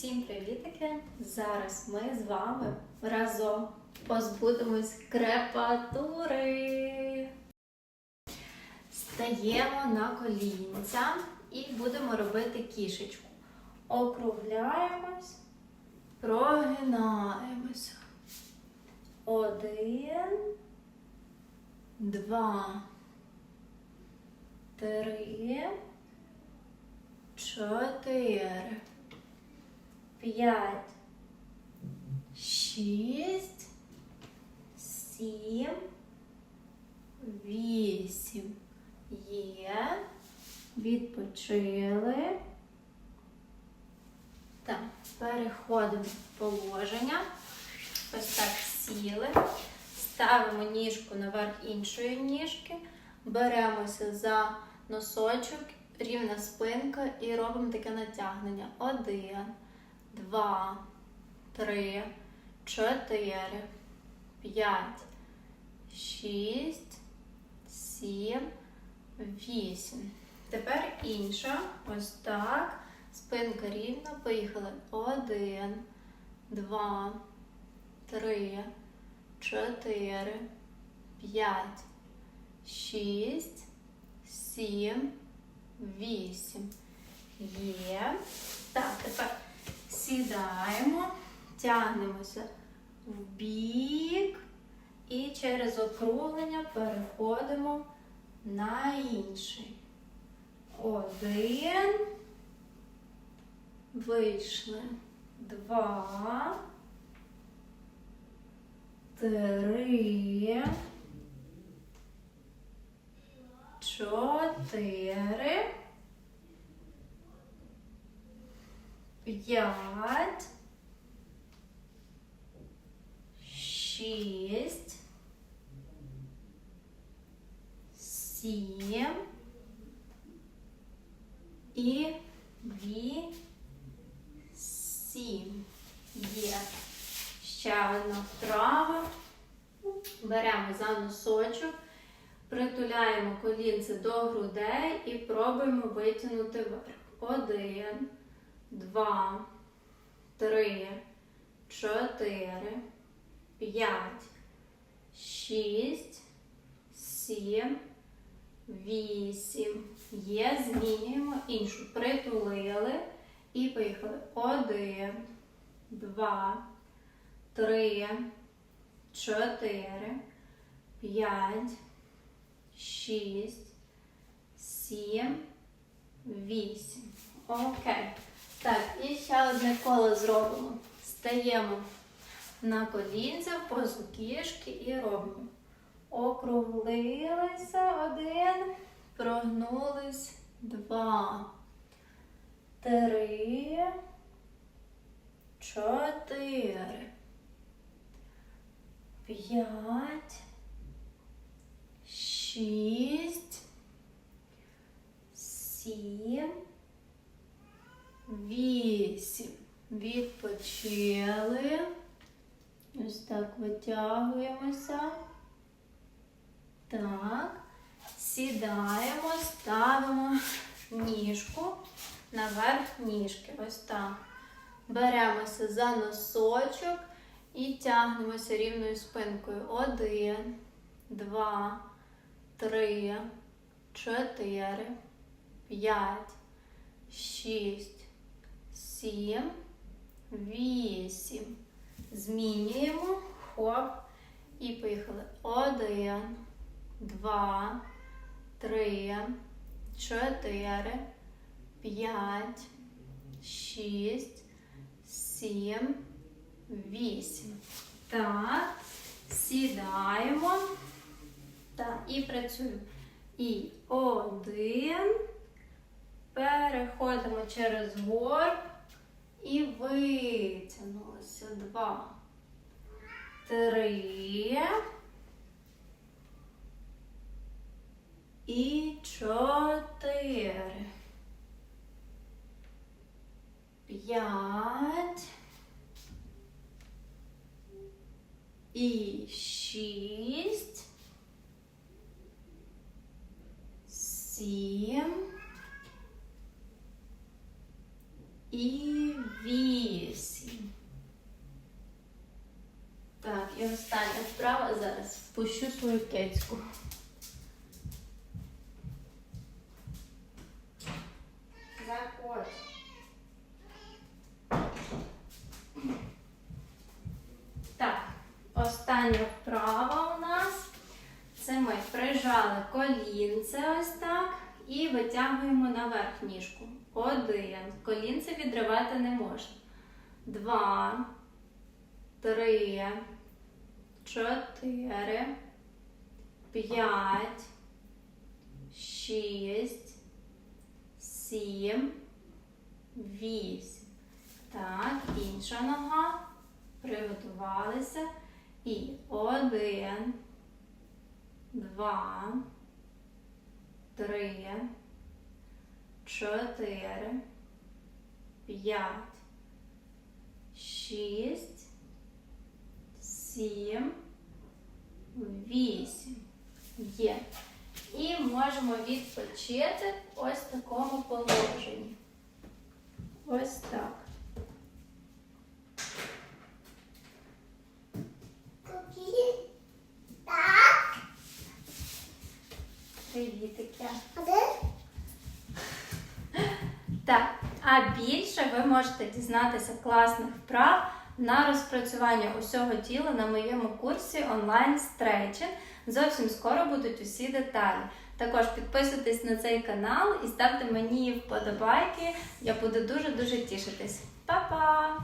Всім привітики! Зараз ми з вами разом позбудемось крепатури. Стаємо на колінця і будемо робити кішечку. Округляємось, прогинаємося. Один, два, три, чотири п'ять, шість, сім, вісім. Є. Відпочили. Так, переходимо в положення. Ось так сіли. Ставимо ніжку наверх іншої ніжки. Беремося за носочок, рівна спинка і робимо таке натягнення. Один два, три, чотири, п'ять, шість, сім, вісім. Тепер інша. Ось так. Спинка рівна. Поїхали. Один, два, три, чотири, п'ять, шість, сім, вісім. Є. Так, тепер сідаємо, тягнемося в бік і через округлення переходимо на інший. Один. Вийшли. Два. Три. Чотири. П'ять, шість, сім і вісім. Є. Ще одна вправа. Беремо за носочок, притуляємо колінце до грудей і пробуємо витягнути вверх. Один два, три, чотири, п'ять, шість, сім, вісім. Є. Змінюємо іншу. Притулили і поїхали. Один, два, три, чотири, п'ять, шість, сім, вісім. Окей. Так, і ще одне коло зробимо. Стаємо на колінця в позу кішки і робимо. Округлилися один, прогнулись два, три, чотири, п'ять, шість, сім. Вісім. Відпочили. Ось так витягуємося. Так. Сідаємо, ставимо ніжку наверх ніжки. Ось так. Беремося за носочок і тягнемося рівною спинкою. Один, два, три, чотири, п'ять, шість сім, вісім. Змінюємо. Хоп. І поїхали. Один, два, три, чотири, п'ять, шість, сім, вісім. Так. Сідаємо. Так, і працюємо. І один. Переходимо через горб. І витягнулося. Два. Три. І чотири. П'ять. І шість. Сім. і вісім. Свою кецьку. Заходь. Так, остання вправа у нас. Це ми прижали колінце ось так і витягуємо наверх ніжку. Один. Колінце відривати не можна. Два, три, чотири, п'ять, шість, сім, вісім. Так, інша нога. Приготувалися. І один, два, три, чотири, п'ять, шість, сім, вісім. Є. І можемо відпочити ось в такому положенні. Ось так. Так. Привітики. Так, а більше ви можете дізнатися класних вправ на розпрацювання усього тіла на моєму курсі онлайн стретчинг. Зовсім скоро будуть усі деталі. Також підписуйтесь на цей канал і ставте мені вподобайки. Я буду дуже дуже тішитись. Па-па!